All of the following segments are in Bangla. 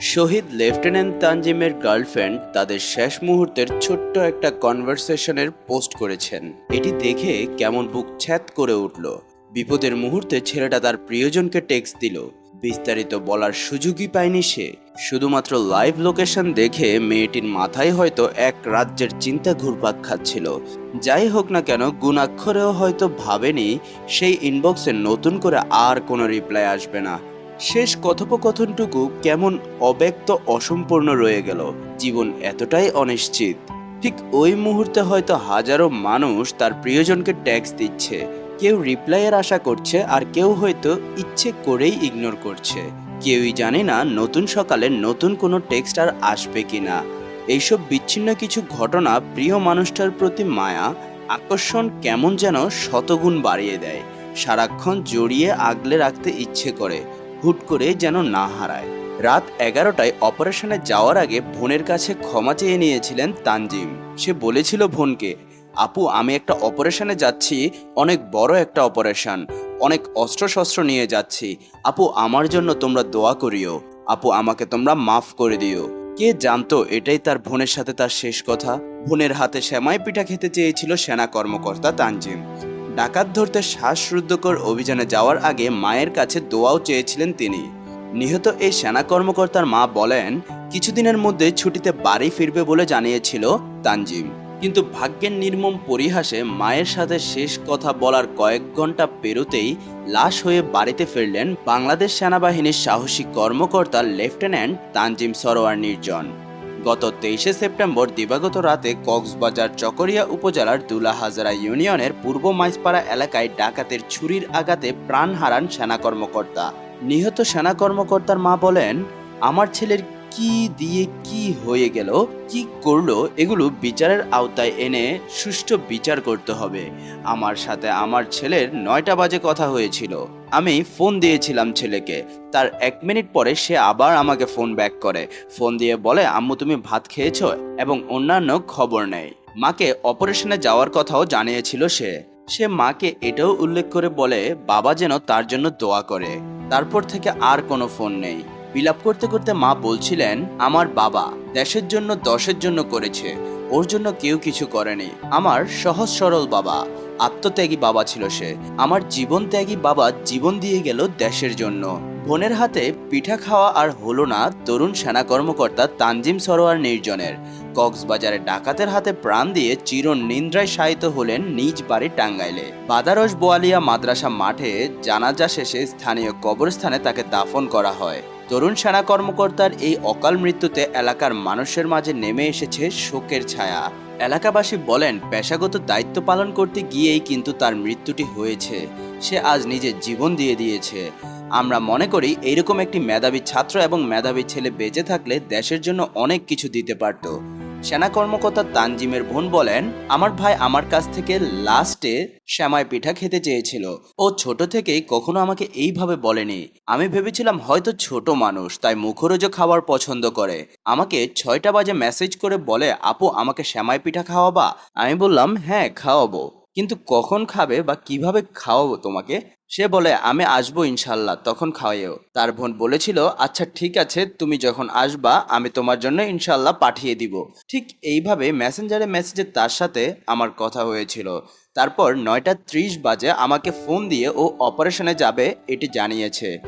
শহীদ লেফটেন্যান্ট তানজিমের গার্লফ্রেন্ড তাদের শেষ মুহূর্তের ছোট্ট একটা কনভারসেশনের পোস্ট করেছেন। এটি দেখে কেমন বুক ছ্যাত করে উঠল। বিপদের মুহূর্তে ছেলেটা তার প্রিয়জনকে টেক্সট দিল। বিস্তারিত বলার সুযোগই পায়নি সে। শুধুমাত্র লাইভ লোকেশন দেখে মেয়েটির মাথায় হয়তো এক রাজ্যের চিন্তা ঘুরপাক খাচ্ছিল। যাই হোক না কেন, গুণাক্ষরেও হয়তো ভাবেনি, সেই ইনবক্সে নতুন করে আর কোনো রিপ্লাই আসবে না। শেষ কথোপকথনটুকু কেমন অব্যক্ত অসম্পূর্ণ রয়ে গেল। জীবন এতটাই অনিশ্চিত। ঠিক ওই মুহূর্তে হয়তো হাজারো মানুষ তার প্রিয়জনকে ট্যাক্স দিচ্ছে। কেউ রিপ্লাইয়ের আশা করছে আর কেউ হয়তো ইচ্ছে করেই ইগনোর করছে। কেউই জানে না নতুন সকালে নতুন কোনো টেক্সট আর আসবে কিনা। এইসব বিচ্ছিন্ন কিছু ঘটনা প্রিয় মানুষটার প্রতি মায়া, আকর্ষণ কেমন যেন শতগুণ বাড়িয়ে দেয়। সারাক্ষণ জড়িয়ে আগলে রাখতে ইচ্ছে করে। হুট করে যেন না হারায়। রাত এগারোটায় অপারেশনে যাওয়ার আগে বোনের কাছে ক্ষমা চেয়ে নিয়েছিলেন তানজিম। সে বলেছিল বোনকে, আপু, আমি একটা অপারেশনে যাচ্ছি, অনেক বড় একটা অপারেশন, অনেক অস্ত্রশস্ত্র নিয়ে যাচ্ছি। আপু, আমার জন্য তোমরা দোয়া করিও। আপু, আমাকে তোমরা মাফ করে দিও। কে জানতো এটাই তার বোনের সাথে তার শেষ কথা? বোনের হাতে শ্যামাই পিঠা খেতে চেয়েছিল সেনা কর্মকর্তা তানজিম। ডাকাত ধরতে শ্বাসরুদ্ধকর অভিযানে যাওয়ার আগে মায়ের কাছে দোয়াও চেয়েছিলেন তিনি। নিহত এই সেনা কর্মকর্তার মা বলেন, কিছুদিনের মধ্যে ছুটিতে বাড়ি ফিরবে বলে জানিয়েছিল তানজিম। কিন্তু ভাগ্যের নির্মম পরিহাসে মায়ের সাথে শেষ কথা বলার কয়েক ঘণ্টা পেরোতেই লাশ হয়ে বাড়িতে ফিরলেন বাংলাদেশ সেনাবাহিনীর সাহসী কর্মকর্তা লেফটেন্যান্ট তানজিম সরোয়ার নির্জন। গত তেইশে সেপ্টেম্বর দিবাগত রাতে কক্সবাজার চকরিয়া উপজেলার দুলা হাজারা ইউনিয়নের পূর্ব মাইসপাড়া এলাকায় ডাকাতের ছুরির আঘাতে প্রাণ হারান সেনা কর্মকর্তা। নিহত সেনা কর্মকর্তার মা বলেন, আমার ছেলের কি দিয়ে কি হয়ে গেল, কি করল, এগুলো বিচারের আওতায় এনে সুষ্ঠু বিচার করতে হবে। আমার সাথে আমার ছেলের নয়টা বাজে কথা হয়েছিল। আমি ফোন দিয়েছিলাম ছেলেকে। তার এক মিনিট পরে সে আবার আমাকে ফোন ব্যাক করে। ফোন দিয়ে বলে, আম্মু, তুমি ভাত খেয়েছো? এবং অন্যান্য খবর নেই মাকে অপারেশনে যাওয়ার কথাও জানিয়েছিল সে। সে মাকে এটাও উল্লেখ করে বলে, বাবা যেন তার জন্য দোয়া করে। তারপর থেকে আর কোনো ফোন নেই। বিলাপ করতে করতে মা বলছিলেন, আমার বাবা দেশের জন্য দশের জন্য করেছে, ওর জন্য কেউ কিছু করেনি। আমার সহজ সরল বাবা, আত্মত্যাগী বাবা ছিল সে। আমার জীবন ত্যাগী বাবা জীবন দিয়ে গেল দেশের জন্য। বোনের হাতে পিঠা খাওয়া আর হলো না তরুণ সেনা কর্মকর্তা তানজিম সরোয়ার নির্জনের। কক্সবাজারে ডাকাতের হাতে প্রাণ দিয়ে চির নিন্দ্রায় শায়িত হলেন নিজ বাড়ি টাঙ্গাইলে। বাদারস বোয়ালিয়া মাদ্রাসা মাঠে জানাজা শেষে স্থানীয় কবরস্থানে তাকে দাফন করা হয়। তরুণ সেনা কর্মকর্তার এই অকাল মৃত্যুতে এলাকার মানুষের মাঝে নেমে এসেছে শোকের ছায়া। এলাকাবাসী বলেন, পেশাগত দায়িত্ব পালন করতে গিয়েই কিন্তু তার মৃত্যুটি হয়েছে। সে আজ নিজের জীবন দিয়ে দিয়েছে। আমরা মনে করি, এইরকম একটি মেধাবী ছাত্র এবং মেধাবী ছেলে বেঁচে থাকলে দেশের জন্য অনেক কিছু দিতে পারত। সেনা কর্মকর্তা তানজিমের বোন বলেন, আমার ভাই আমার কাছ থেকে লাস্টে শ্যামাই পিঠা খেতে চেয়েছিল। ও ছোট থেকেই কখনো আমাকে এইভাবে বলেনি। আমি ভেবেছিলাম হয়তো ছোট মানুষ, তাই মুখরোজ খাওয়ার পছন্দ করে। আমাকে ছয়টা বাজে মেসেজ করে বলে, আপু, আমাকে শ্যামাই পিঠা খাওয়াবা? আমি বললাম হ্যাঁ খাওয়াবো। কিন্তু কখন খাবে বা কীভাবে খাওয়াবো তোমাকে? সে বলে, আমি আসব ইনশাল্লাহ তখন খাওয়াইও। তার বোন বলেছিল আচ্ছা ঠিক আছে, তুমি যখন আসবা, আমি তোমার জন্য ইনশাল্লাহ পাঠিয়ে দিব। ঠিক এইভাবে মেসেঞ্জারে মেসেজে তার সাথে আমার কথা হয়েছিল। তারপর নয়টা ত্রিশ বাজে আমাকে ফোন দিয়ে ও অপারেশনে যাবে, এটি জানিয়েছে।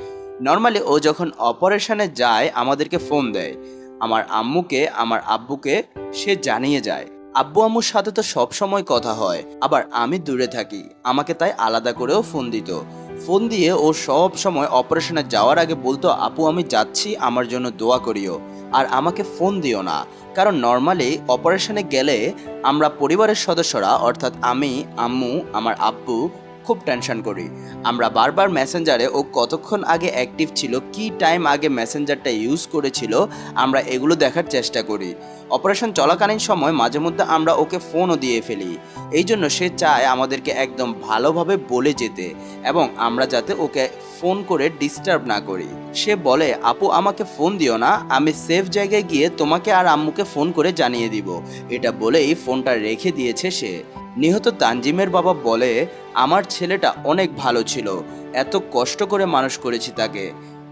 নর্মালি ও যখন অপারেশনে যায়, আমাদেরকে ফোন দেয়। আমার আম্মুকে, আমার আব্বুকে সে জানিয়ে যায়। আব্বু আম্মুর সাথে তো সব সময় কথা হয়, আবার আমি দূরে থাকি। আমাকে তাই আলাদা করেও ফোন দিত। ফোন দিয়ে ও সব সময় অপারেশনে যাওয়ার আগে বলতো, আপু, আমি যাচ্ছি, আমার জন্য দোয়া করিও। আর আমাকে ফোন দিও না। কারণ নর্মালি অপারেশনে গেলে আমরা পরিবারের সদস্যরা, অর্থাৎ আমি, আম্মু, আমার আব্বু খুব টেনশন করি। আমরা বারবার মেসেঞ্জারে ও কতক্ষণ আগে অ্যাক্টিভ ছিল, কি টাইম আগে মেসেঞ্জারটা ইউজ করেছিল, আমরা এগুলো দেখার চেষ্টা করি। অপারেশন চলাকালীন সময় মাঝে মধ্যে আমরা ওকে ফোনও দিয়ে ফেলি। এই জন্য সে চায় আমাদেরকে একদম ভালোভাবে বলে যেতে এবং আমরা যাতে ওকে ফোন করে ডিস্টার্ব না করি। সে বলে, আপু, আমাকে ফোন দিও না, আমি সেফ জায়গায় গিয়ে তোমাকে আর আম্মুকে ফোন করে জানিয়ে দিব। এটা বলেই ফোনটা রেখে দিয়েছে সে। নিহত তানজিমের বাবা বলে, আমার ছেলেটা অনেক ভালো ছিল, এত কষ্ট করে মানুষ করেছি তাকে।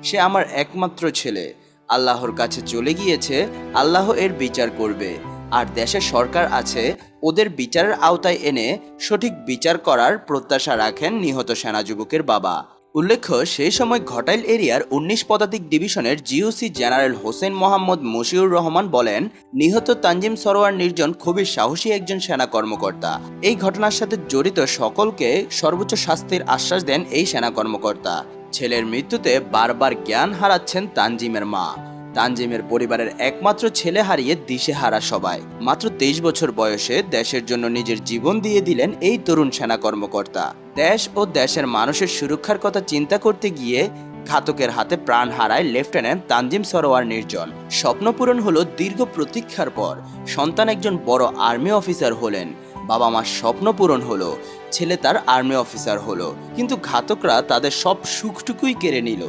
সে আমার একমাত্র ছেলে। আল্লাহর কাছে চলে গিয়েছে, আল্লাহ এর বিচার করবে। আর দেশে সরকার আছে, ওদের বিচারের আওতায় এনে সঠিক বিচার করার প্রত্যাশা রাখেন নিহত সেনা যুবকের বাবা। উল্লেখ্য, সেই সময় ঘটাইল এরিয়ার উনিশ পদাতিক ডিভিশনের জিওসি জেনারেল হোসেন মোহাম্মদ মশিউর রহমান বলেন, নিহত তানজিম সরোয়ার নির্জন খুবই সাহসী একজন সেনা কর্মকর্তা। এই ঘটনার সাথে জড়িত সকলকে সর্বোচ্চ শাস্তির আশ্বাস দেন এই সেনা কর্মকর্তা। ছেলের মৃত্যুতে বারবার জ্ঞান হারাচ্ছেন তানজিমের মা। তানজিমের পরিবারের একমাত্র ছেলে হারিয়ে দিশে হারা সবাই। মাত্র তেইশ বছর বয়সে দেশের জন্য নিজের জীবন দিয়ে দিলেন এই তরুণ সেনা কর্মকর্তা। দেশ ও দেশের মানুষের সুরক্ষার কথা চিন্তা করতে গিয়ে ঘাতকের হাতে প্রাণ হারায় লেফটেন্যান্ট তানজিম সরোয়ার নির্জন। স্বপ্ন পূরণ হলো দীর্ঘ প্রতীক্ষার পর। সন্তান একজন বড় আর্মি অফিসার হলেন। বাবা মার স্বপ্ন পূরণ হলো, ছেলে তার আর্মি অফিসার হলো। কিন্তু ঘাতকরা তাদের সব সুখটুকুই কেড়ে নিল।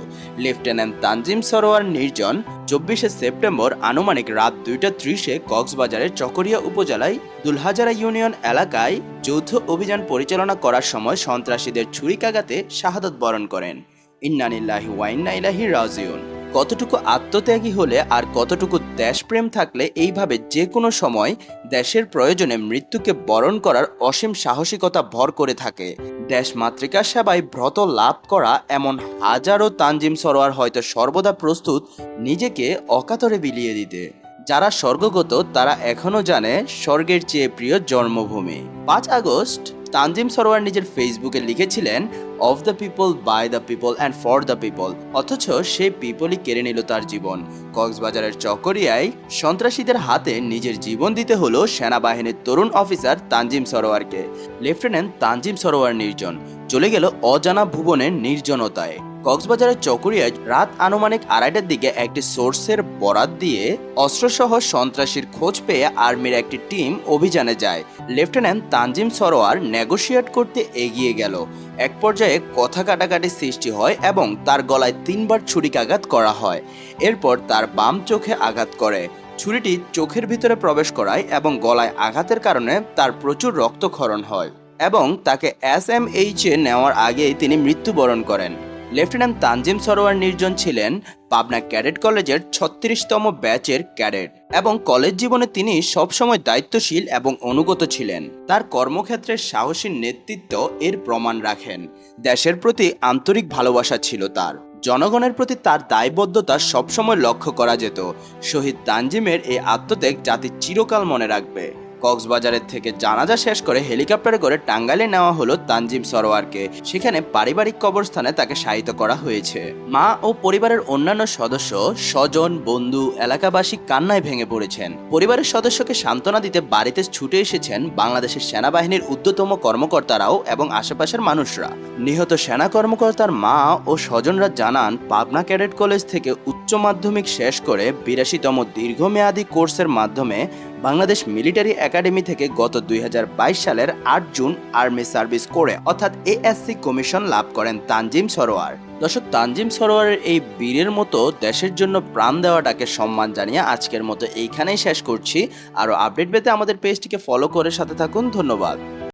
লেফটেন্যান্ট তানজিম সরোয়ার নির্জন চব্বিশে সেপ্টেম্বর আনুমানিক রাত দুইটা ত্রিশে কক্সবাজারের চকরিয়া উপজেলায় দুলহাজারা ইউনিয়ন এলাকায় যৌথ অভিযান পরিচালনা করার সময় সন্ত্রাসীদের ছুরিকাঘাতে শাহাদত বরণ করেন। ইন্নানিল্লাহি ওয়াইন্না ইলাহি রাজিউন। কতটুকু আত্মত্যাগী হলে আর কতটুকু দেশপ্রেম থাকলে এইভাবে যে কোনো সময় দেশের প্রয়োজনে মৃত্যুকে বরণ করার অসীম সাহসিকতা ভর করে থাকে। দেশ মাতৃকার সেবায় ব্রত লাভ করা এমন হাজারো তানজিম সরোয়ার হয়তো সর্বদা প্রস্তুত নিজেকে অকাতরে বিলিয়ে দিতে। যারা স্বর্গগত, তারা এখনও জানে স্বর্গের চেয়ে প্রিয় জন্মভূমি। পাঁচ আগস্ট তানজিম সরোয়ার নিজের ফেসবুকে লিখেছিলেন of the people by the people and for the people অথচ সে পিপলই কেড়ে নিল তার জীবন। কক্সবাজারের চকরিয়ায় সন্ত্রাসীদের হাতে নিজের জীবন দিতে হলো সেনাবাহিনীর তরুণ অফিসার তানজিম সরোয়ারকে। লেফটেন্যান্ট তানজিম সরোয়ার নির্জন। চলে গেল অজানা ভুবনের নির্জনতায়। কক্সবাজারের চকরিয়ায় রাত আনুমানিক আড়াইটার দিকে একটি সোর্সের বরাত দিয়ে অস্ত্রসহ সন্ত্রাসীর খোঁজ পেয়ে আর্মির একটি টিম অভিযানে যায়। লেফটেন্যান্ট তানজিম সরোয়ার নেগোশিয়েট করতে এগিয়ে গেল। এক পর্যায়ে কথা কাটাকাটি সৃষ্টি হয় এবং তার গলায় তিনবার ছুরিকাঘাত করা হয়। এরপর তার বাম চোখে আঘাত করে। ছুরিটি চোখের ভিতরে প্রবেশ করায় এবং গলায় আঘাতের কারণে তার প্রচুর রক্তক্ষরণ হয় এবং তাকে এস এম এইচ এ নেওয়ার আগেই তিনি মৃত্যুবরণ করেন। লেফটেন্যান্ট তানজিম সরোয়ার নির্জন ছিলেন পাবনা ক্যাডেট কলেজের ছত্রিশতম ব্যাচের ক্যাডেট এবং কলেজ জীবনে তিনি সবসময় দায়িত্বশীল এবং অনুগত ছিলেন। তার কর্মক্ষেত্রে সাহসী নেতৃত্ব এর প্রমাণ রাখেন। দেশের প্রতি আন্তরিক ভালোবাসা ছিল তার। জনগণের প্রতি তার দায়বদ্ধতা সবসময় লক্ষ্য করা যেত। শহীদ তানজিমের এই আত্মত্যাগ জাতি চিরকাল মনে রাখবে। কক্সবাজারের থেকে জানাজা শেষ করে হেলিকপ্টারে করে টাঙ্গাইলে নেওয়া হলো তানজিম সরোয়ারকে। সেখানে পারিবারিক কবরস্থানে তাকে শায়িত করা হয়েছে। মা ও পরিবারের অন্যান্য সদস্য, স্বজন, বন্ধু, এলাকাবাসী কান্নায় ভেঙে পড়েছেন। পরিবারের সদস্যকে সান্ত্বনা দিতে বাড়িতে ছুটে এসেছেন বাংলাদেশের সেনাবাহিনীর ঊর্ধ্বতম কর্মকর্তারাও এবং আশেপাশের মানুষরা। নিহত সেনা কর্মকর্তার মা ও স্বজনরা জানান, পাবনা ক্যাডেট কলেজ থেকে উচ্চ মাধ্যমিক শেষ করে বিরাশিতম দীর্ঘমেয়াদী কোর্সের মাধ্যমে বাংলাদেশ মিলিটারি একাডেমি থেকে গত দুই হাজার বাইশ সালের আট জুন আর্মি সার্ভিস করে, অর্থাৎ এএসসি কমিশন লাভ করেন তানজিম সরোয়ার। দর্শক, তানজিম সরোয়ারের এই বীরের মতো দেশের জন্য প্রাণ দেওয়াটাকে সম্মান জানিয়ে আজকের মতো এইখানেই শেষ করছি। আরও আপডেট পেতে আমাদের পেজটিকে ফলো করে সাথে থাকুন। ধন্যবাদ।